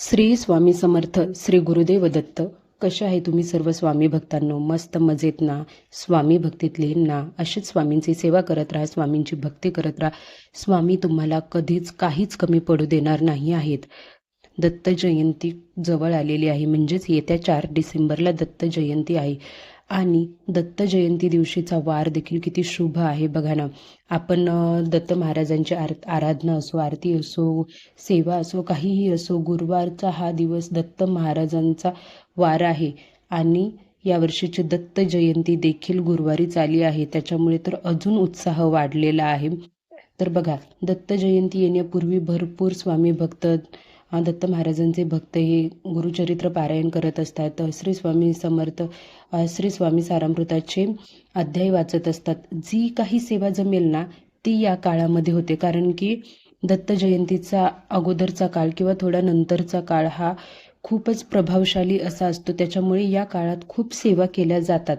श्री स्वामी समर्थ श्री गुरुदेव दत्त कसे आहे तुम्ही सर्व स्वामी भक्तांनो? मस्त मजेत ना? स्वामी भक्तीतले ना? अशीच स्वामींची सेवा करत राहा स्वामींची भक्ती करत राहा. स्वामी तुम्हाला कधीच काहीच कमी पडू देणार नाही आहेत. दत्त जयंती जवळ आलेली आहे म्हणजेच येत्या चार डिसेंबरला दत्त जयंती आहे. आणि दत्त जयंती दिवशीचा वार देखील किती शुभ आहे बघा ना. आपण दत्त महाराजांची आर आराधना असो आरती असो सेवा असो काहीही असो गुरुवारचा हा दिवस दत्त महाराजांचा वार आहे. आणि यावर्षीची दत्त जयंती देखील गुरुवारीच आली आहे. त्याच्यामुळे तर अजून उत्साह वाढलेला आहे. तर बघा दत्त जयंती येण्यापूर्वी भरपूर स्वामी भक्त दत्त महाराजांचे भक्त हे गुरुचरित्र पारायण करत असतात. श्री स्वामी समर्थ श्री स्वामी सारामृताचे अध्याय वाचत असतात. जी काही सेवा जमेल ना ती या काळामध्ये होते. कारण की दत्त जयंतीचा अगोदरचा काळ किंवा थोडा नंतरचा काळ हा खूपच प्रभावशाली असा असतो. त्याच्यामुळे या काळात खूप सेवा केल्या जातात.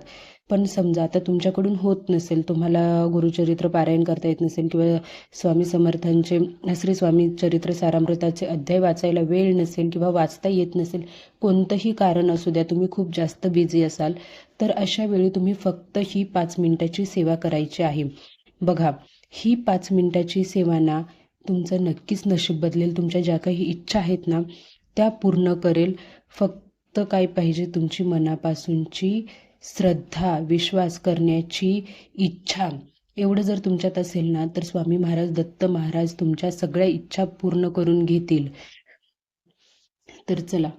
पण समजा आता तुमच्याकडून होत नसेल तुम्हाला गुरुचरित्र पारायण करता येत नसेल किंवा स्वामी समर्थांचे श्री स्वामी चरित्र सारामृताचे अध्याय वाचायला वेळ नसेल किंवा वाचता येत नसेल कोणतंही कारण असू द्या तुम्ही खूप जास्त बिझी असाल तर अशा वेळी तुम्ही फक्त ही पाच मिनिटाची सेवा करायची आहे. बघा ही पाच मिनिटाची सेवा ना तुमचं नक्कीच नशीब बदलेल तुमच्या ज्या काही इच्छा आहेत ना त्या पूर्ण करेल. फक्त काय पाहिजे तुमची मनापासूनची श्रद्धा विश्वास करण्याची इच्छा. एवढं जर तुमच्यात असेल ना तर स्वामी महाराज दत्त महाराज तुमच्या सगळ्या इच्छा पूर्ण करून घेतील. तर चला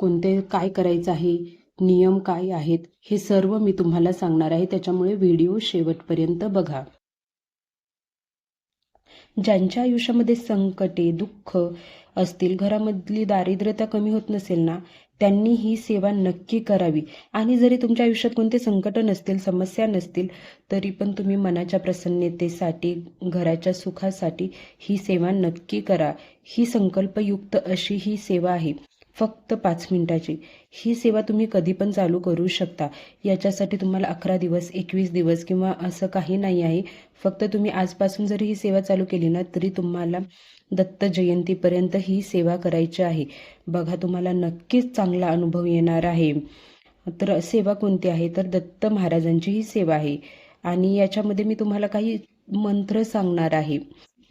कोणते काय करायचं आहे? नियम काय आहेत? हे सर्व मी तुम्हाला सांगणार आहे. त्याच्यामुळे व्हिडिओ शेवटपर्यंत बघा. ज्यांच्या आयुष्यामध्ये संकटे दुःख असतील घरामधली दारिद्र्यता कमी होत नसेल ना त्यांनी ही सेवा नक्की करावी. आणि जरी तुमच्या आयुष्यात कोणते संकट नसतील समस्या नसतील तरी पण तुम्ही मनाच्या प्रसन्नतेसाठी घराच्या सुखासाठी ही सेवा नक्की करा. ही संकल्पयुक्त अशी ही सेवा आहे. फक्त पाच मिनिटाची. ही सेवा तुम्ही कधी पण चालू करू शकता. याच्यासाठी तुम्हाला अकरा दिवस एकवीस दिवस किंवा असं काही नाही आहे. फक्त तुम्ही आजपासून जरी ही सेवा चालू केली ना तरी तुम्हाला दत्त जयंतीपर्यंत ही सेवा करायची आहे. बघा तुम्हाला नक्कीच चांगला अनुभव येणार आहे. तर सेवा कोणती आहे? तर दत्त महाराजांची ही सेवा आहे. आणि याच्यामध्ये मी तुम्हाला काही मंत्र सांगणार आहे.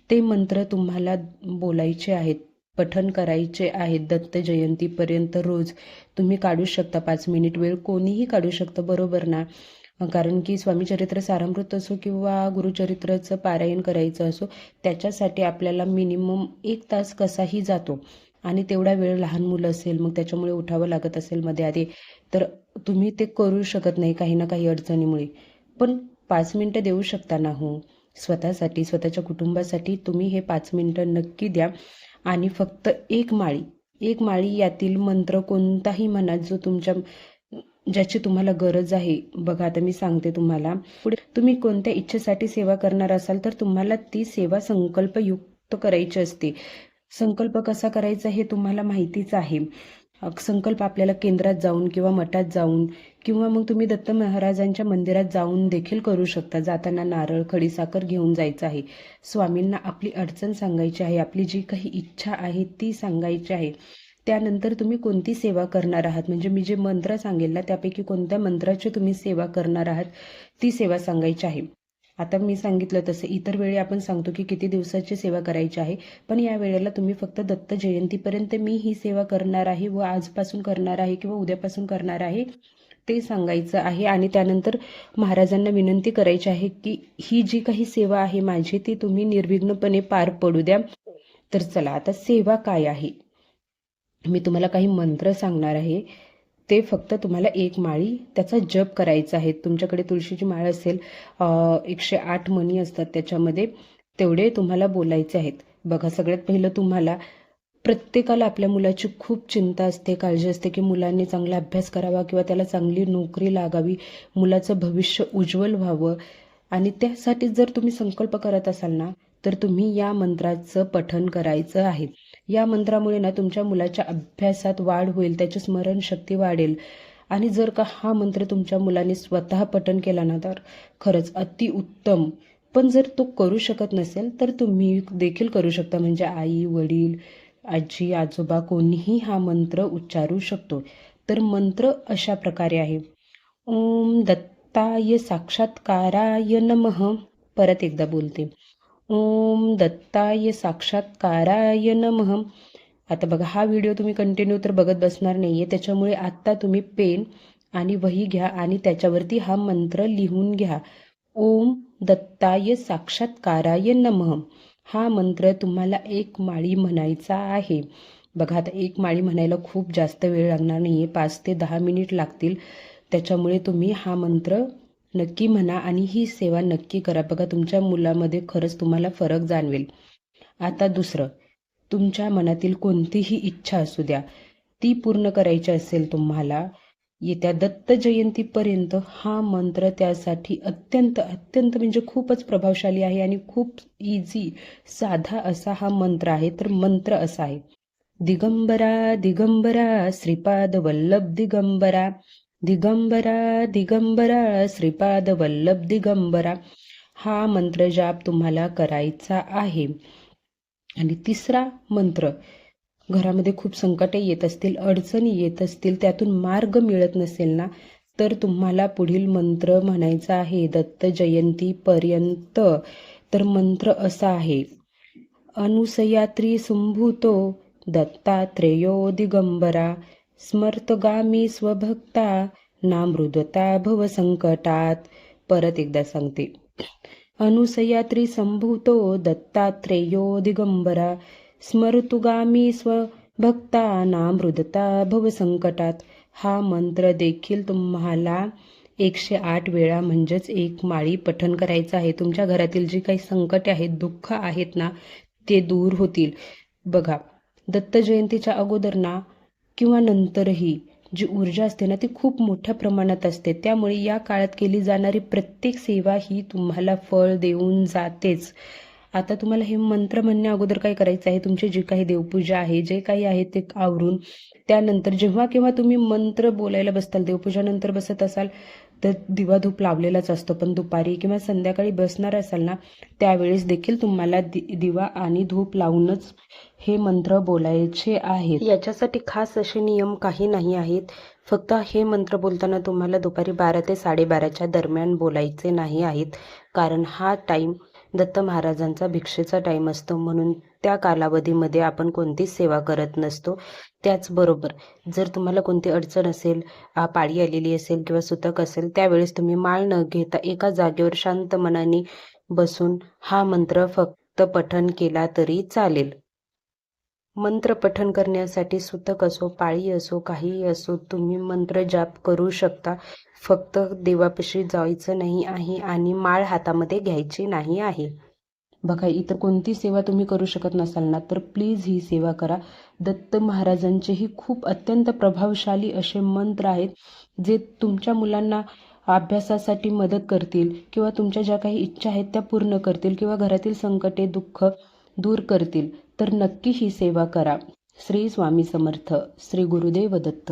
ते मंत्र तुम्हाला बोलायचे आहेत. पठन करायचे आहेत. दत्त जयंतीपर्यंत रोज तुम्ही काढू शकता पाच मिनिट वेळ. कोणीही काढू शकतं बरोबर ना? कारण की स्वामीचरित्र सारामृत असो किंवा गुरुचरित्राचं पारायण करायचं असो त्याच्यासाठी आपल्याला मिनिमम एक तास कसाही जातो. आणि तेवढा वेळ लहान मुलं असेल मग त्याच्यामुळे उठावं लागत असेल मध्ये आधी तर तुम्ही ते करू शकत नाही काही ना काही अडचणीमुळे. पण पाच मिनटं देऊ शकता ना हो? स्वतःसाठी स्वतःच्या कुटुंबासाठी तुम्ही हे पाच मिनटं नक्की द्या. आणि फक्त एक माळी. एक माळी यातील मंत्र कोणताही म्हणा जो तुमच्या ज्याची तुम्हाला गरज आहे. बघा आता मी सांगते तुम्हाला. पुढे तुम्ही कोणत्या इच्छेसाठी सेवा करणार असाल तर तुम्हाला ती सेवा संकल्पयुक्त करायची असते. संकल्प कसा करायचा हे तुम्हाला माहितीच आहे. संकल्प आपल्याला केंद्रात जाऊन किंवा मठात जाऊन किंवा मग तुम्ही दत्त महाराजांच्या मंदिरात जाऊन देखील करू शकता. जाताना नारळ खडीसाखर घेऊन जायचं आहे. स्वामींना आपली अडचण सांगायची आहे आपली जी काही इच्छा आहे ती सांगायची आहे. त्यानंतर तुम्ही कोणती सेवा करणार आहात? म्हणजे मी जे मंत्र सांगेल ना त्यापैकी कोणत्या मंत्राची तुम्ही सेवा करणार आहात ती सेवा सांगायची आहे. आता मी सांगितलं तसं इतर वेळी आपण सांगतो की किती दिवसाची सेवा करायची आहे पण या वेळेला तुम्ही फक्त दत्त जयंतीपर्यंत मी ही सेवा करणार आहे व आजपासून करणार आहे किंवा उद्यापासून करणार आहे ते सांगायचं आहे. आणि त्यानंतर महाराजांना विनंती करायची आहे की ही जी काही सेवा आहे माझी ती तुम्ही निर्विघ्नपणे पार पडू द्या. तर चला आता सेवा काय आहे? मी तुम्हाला काही मंत्र सांगणार आहे. ते फक्त तुम्हाला एक माळी त्याचा जप करायचा आहे. तुमच्याकडे तुळशीची माळ असेल एकशे आठ मणी असतात त्याच्यामध्ये तेवढे तुम्हाला बोलायचे आहेत. बघा सगळ्यात पहिलं तुम्हाला प्रत्येकाला आपल्या मुलाची खूप चिंता असते काळजी असते की मुलांनी चांगला अभ्यास करावा किंवा त्याला चांगली नोकरी लागावी मुलाचं भविष्य उज्ज्वल व्हावं. आणि त्यासाठी जर तुम्ही संकल्प करत असाल ना तर तुम्ही या मंत्राचं पठण करायचं आहे. या मंत्रामुळे ना तुमच्या मुलाच्या अभ्यासात वाढ होईल त्याची स्मरणशक्ती वाढेल. आणि जर का हा मंत्र तुमच्या मुलाने स्वतः पठण केला ना तर खरंच अतिउत्तम पण जर तो करू शकत नसेल तर तुम्ही देखील करू शकता. म्हणजे आई वडील आजी आजोबा कोणीही हा मंत्र उच्चारू शकतो. तर मंत्र अशा प्रकारे आहे. ओम दत्ताय साक्षात्काराय नमः. परत एकदा बोलते. ओम दत्ताय साक्षात्काराय नमः. आता बघा हा व्हिडिओ तुम्ही कंटिन्यू तर बघत बसणार नाही आहे त्याच्यामुळे आत्ता तुम्ही पेन आणि वही घ्या आणि त्याच्यावरती हा मंत्र लिहून घ्या. ओम दत्ताय साक्षात्काराय नमः. हा मंत्र तुम्हाला एक माळी म्हणायचा आहे. बघा आता एक माळी म्हणायला खूप जास्त वेळ लागणार नाही आहे पाच ते दहा मिनिट लागतील. त्याच्यामुळे तुम्ही हा मंत्र नक्की म्हणा आणि ही सेवा नक्की करा. बघा तुमच्या मुलामध्ये खरंच तुम्हाला फरक जाणवेल. आता दुसरं तुमच्या मनातील कोणतीही इच्छा असू द्या ती पूर्ण करायची असेल तुम्हाला येत्या दत्त जयंतीपर्यंत हा मंत्र त्यासाठी अत्यंत अत्यंत म्हणजे खूपच प्रभावशाली आहे आणि खूप इझी साधा असा हा मंत्र आहे. तर मंत्र असा आहे. दिगंबरा दिगंबरा श्रीपाद वल्लभ दिगंबरा दिगंबरा दिगंबरा श्रीपाद वल्लभ दिगंबरा हा मंत्र जाप तुम्हाला करायचा आहे. आणि तिसरा मंत्र घरामध्ये खूप संकटे येत असतील अडचणी येत असतील त्यातून मार्ग मिळत नसेल ना तर तुम्हाला पुढील मंत्र म्हणायचा आहे दत्त जयंतीपर्यंत तर मंत्र असा आहे अनुसयात्री सुंभूतो दत्तात्रेयो दिगंबरा स्मर्तगामी स्वभक्ता नामृदता भव संकटात परत एकदा सांगते. अनुसयात्री संभूतो दत्तात्रेयो दिगंबरा स्मर्तुगामी स्वभक्ता नामृदता भवसंकटात हा मंत्र देखील तुम्हाला एकशे आठ वेळा म्हणजेच एक माळी पठन करायचं आहे. तुमच्या घरातील जी काही संकटे आहेत दुःख आहेत ना ते दूर होतील. बघा दत्त जयंतीच्या अगोदर ना किंवा नंतरही जी ऊर्जा असते ना ती खूप मोठ्या प्रमाणात असते. त्यामुळे या काळात केली जाणारी प्रत्येक सेवा ही तुम्हाला फळ देऊन जातेच. आता तुम्हाला हे मंत्र म्हणण्या अगोदर काय करायचं आहे? तुमची जी काही देवपूजा आहे जे काही आहे ते आवरून त्यानंतर जेव्हा केव्हा तुम्ही मंत्र बोलायला बसताल देवपूजानंतर बसत असाल तर दिवा धूप लावलेलाच असतो. पण दुपारी किंवा संध्याकाळी बसणार असाल ना त्यावेळेस देखील तुम्हाला दि दिवा आणि धूप लावूनच हे मंत्र बोलायचे आहेत. याच्यासाठी खास असे नियम काही नाही आहेत. फक्त हे मंत्र बोलताना तुम्हाला दुपारी बारा ते साडेबाराच्या दरम्यान बोलायचे नाही आहेत. कारण हा टाईम दत्त महाराजांचा भिक्षेचा टाईम असतो. म्हणून त्या कालावधीमध्ये आपण कोणतीच सेवा करत नसतो. त्याचबरोबर जर तुम्हाला कोणती अडचण असेल पाळी आलेली असेल किंवा सुतक असेल त्यावेळेस तुम्ही माळ न घेता एका जागेवर शांत मनाने बसून हा मंत्र फक्त पठन केला तरी चालेल. मंत्र पठन करण्यासाठी सुतक असो पाळी असो काहीही असो तुम्ही मंत्र जाप करू शकता. फक्त देवापाशी जायचं नाही आहे आणि माळ हातामध्ये घ्यायची नाही आहे. बघा इतर कोणती सेवा तुम्ही करू शकत नसाल ना तर प्लीज ही सेवा करा. दत्त महाराजांचेही खूप अत्यंत प्रभावशाली असे मंत्र आहेत जे तुमच्या मुलांना अभ्यासासाठी मदत करतील किंवा तुमच्या ज्या काही इच्छा आहेत त्या पूर्ण करतील किंवा घरातील संकटे दुःख दूर करतील. तर नक्की ही सेवा करा. श्री स्वामी समर्थ श्री गुरुदेव दत्त.